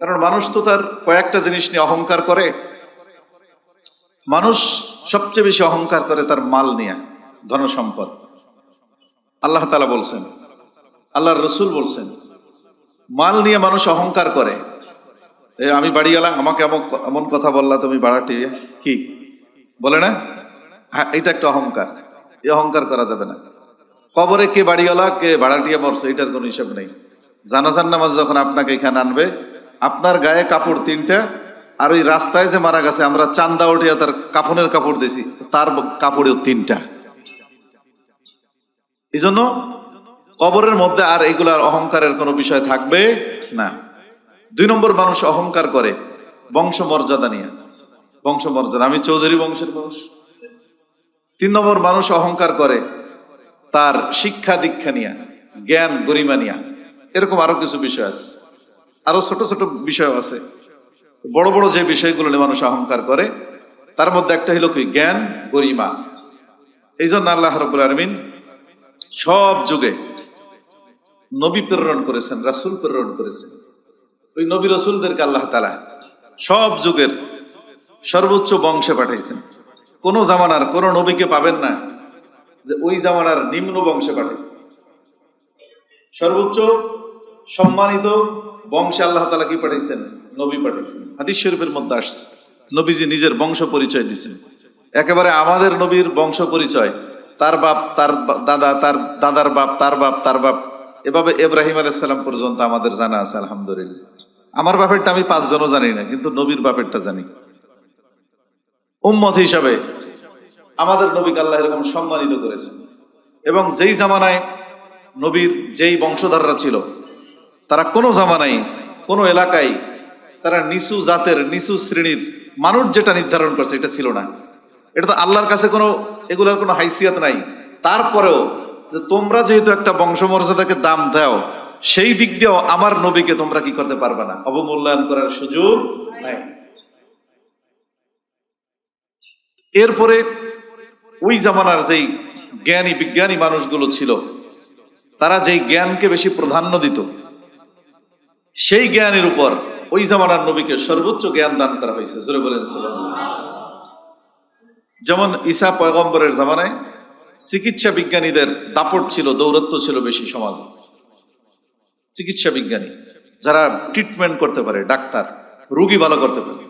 কারণ মানুষ তো তার কয়েকটা জিনিস নিয়ে অহংকার করে। মানুষ সবচেয়ে বেশি অহংকার করে তার মাল নিয়ে ধন সম্পদ আল্লাহ তালা বলছেন, আল্লাহর রসুল বলছেন, মাল নিয়ে মানুষ অহংকার করে। আমি বাড়ি গেলাম, আমাকে এমন এমন কথা বললা, তুমি বাড়াটি, কি? বলে না? হ্যাঁ এটা একটা অহংকার। এই অহংকার করা যাবে না। কবরে কে বাড়িওয়ালা কে ভাড়াটিয়া মরছে, এটার কোনো হিসাব নেই। জানাজান নামাজ যখন আপনাকে এখানে আনবে আপনার গায়ে কাপড় তিনটা, আর ওই রাস্তায় যে মারা গেছে, আমরা চান্দা উঠিয়া তার কাফনের কাপড় দিছি তার কাপড়েও তিনটা। এই জন্য কবরের মধ্যে আর এগুলার অহংকারের কোনো বিষয় থাকবে না। দুই নম্বর, মানুষ অহংকার করে বংশ মর্যাদা নিয়ে। বংশ মর্যাদা আমি চৌধুরী বংশের মানুষ। তিন নম্বর, মানুষ অহংকার করে, তার শিক্ষা দীক্ষা নিয়ে, জ্ঞান গরিমা নিয়া। এরকম আরও কিছু বিষয় আছে। আরও ছোট ছোট বিষয় আছে। বড় বড় যে বিষয়গুলো নিয়ে মানুষ অহংকার করে, তার মধ্যে একটা হলো কি? জ্ঞান, গরিমা। এই জন্য আল্লাহ রবুল আলমিন সব যুগে নবী প্রেরণ করেছেন, রাসুল প্রেরণ করেছেন। ওই নবী রসুলদেরকে আল্লাহ তালা সব যুগের সর্বোচ্চ বংশে পাঠাইছেন। কোন জামানার কোন নবীকে পাবেন না যে ওই জামানার নিম্ন বংশে পাঠাইছে। সর্বোচ্চ সম্মানিত বংশে আল্লাহ তালা কি পাঠাইছেন? নবী পাঠাইছেন। হাদিস শরীফের মধ্যে আসছে। নবীজি নিজের বংশ পরিচয় দিছেন। একেবারে আমাদের নবীর বংশ পরিচয়। তার বাপ, তার দাদা, তার দাদার বাপ, তার বাপ তার বাপ। এভাবে ইব্রাহিম আলাইসাল্লাম পর্যন্ত আমাদের জানা আছে, আলহামদুলিল্লাহ। আমার বাপেরটা আমি পাঁচজনও জানি না, কিন্তু নবীর বাপেরটা জানি। উম্মত হিসাবে আমাদের নবীকে আল্লাহ এরকম সম্মানিত করেছেন। এবং যেই জামানায় নবীর যেই বংশধাররা ছিল তারা কোনো জামানায়, কোনো এলাকায়, তারা নিচু জাতের, নিচু শ্রেণির মানুষ যেটা নির্ধারণ করছে, এটা ছিল না। এটা তো আল্লাহর কাছে কোনো, এগুলোর কোনো হাইসিয়াত নাই। তারপরেও যে তোমরা যেহেতু একটা বংশমর্যাদাকে দাম দাও, সেই দিক দিয়েও আমার নবীকে তোমরা কি করতে পারবে না? অবমূল্যায়ন করার সুযোগ নাই। এরপরে ওই জামানার যেই জ্ঞানী, বিজ্ঞানী মানুষগুলো ছিল, তারা যেই জ্ঞানকে বেশি প্রাধান্য দিত সেই জ্ঞানের উপর ওই জামানার নবীকে সর্বোচ্চ জ্ঞান দান করা হয়েছে। জোরে বলেন যেমন ঈসা পয়গম্বরের জামানায় চিকিৎসা বিজ্ঞানীদের দাপট ছিল, দৌরত্ব ছিল বেশি সমাজে। চিকিৎসা বিজ্ঞানী, যারা ট্রিটমেন্ট করতে পারে, ডাক্তার, রুগী ভালো করতে পারে।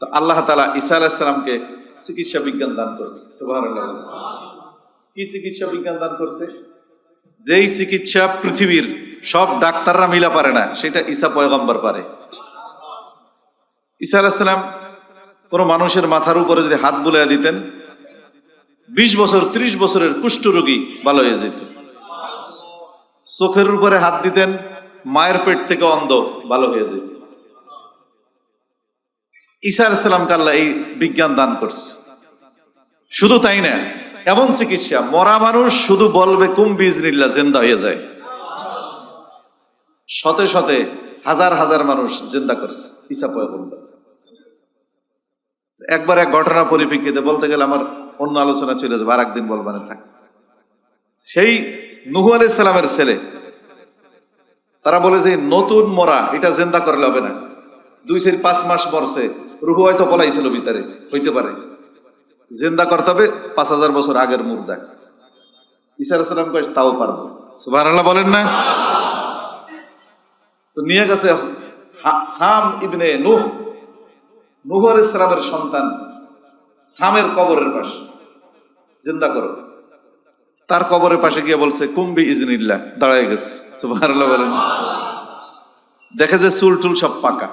তো আল্লাহ তালা ঈসা আলাহিসামকে চিকিৎসা বিজ্ঞান দান করছে কি চিকিৎসা বিজ্ঞান দান করছে? যেই চিকিৎসা পৃথিবীর সব ডাক্তাররা মিলা পারে না, সেটা ঈসা পয়গম্বর পারে। ঈসা আলাহিসাম কোনো মানুষের মাথার উপরে যদি হাত বুলাই দিতেন, বিশ বছর, ত্রিশ বছরের কুষ্ঠ রোগী ভালো হয়ে যেত। চোখের উপরে হাত দিতেন, মায়ের পেট থেকে অন্ধ ভালো হয়ে যেত। ঈসা আলাইসাল্লাম কাল্লা এই বিজ্ঞান দান করছে। শুধু তাই না, এমন চিকিৎসা, মরা মানুষ শুধু বলবে, কুম বিজনিল্লা জেন্দা হয়ে যায়। শতে শতে হাজার হাজার মানুষ জিন্দা করছে পয়গম্বর। একবার এক ঘটনা পরিপ্রেক্ষিতে বলতে গেলে আমার অন্য আলোচনা চলে যাবে আর একদিন বলবানে থাক। সেই নুহু আলাই সালামের ছেলে, তারা বলে যে, নতুন মরা, এটা জেন্দা করলে হবে না। দুই চার পাঁচ মাস মরছে, রুহু হয়তো পলাইছিল ভিতরে, হইতে পারে। জিন্দা করতে হবে, পাঁচ হাজার বছর আগের মুর্দা ঈসা সালাম কয়, তাও পারব। সুবাহ বলেন না? তো নিয়ে গেছে সাম ইবনে নুহ। নুহ ইসলামের সন্তান। সামের কবরের পাশে। জিন্দা করো। তার কবরের পাশে গিয়ে বলছে কুম্বি ইজনিল্লা দাঁড়ায় গেছে। দেখে যে চুল টুল সব পাকা।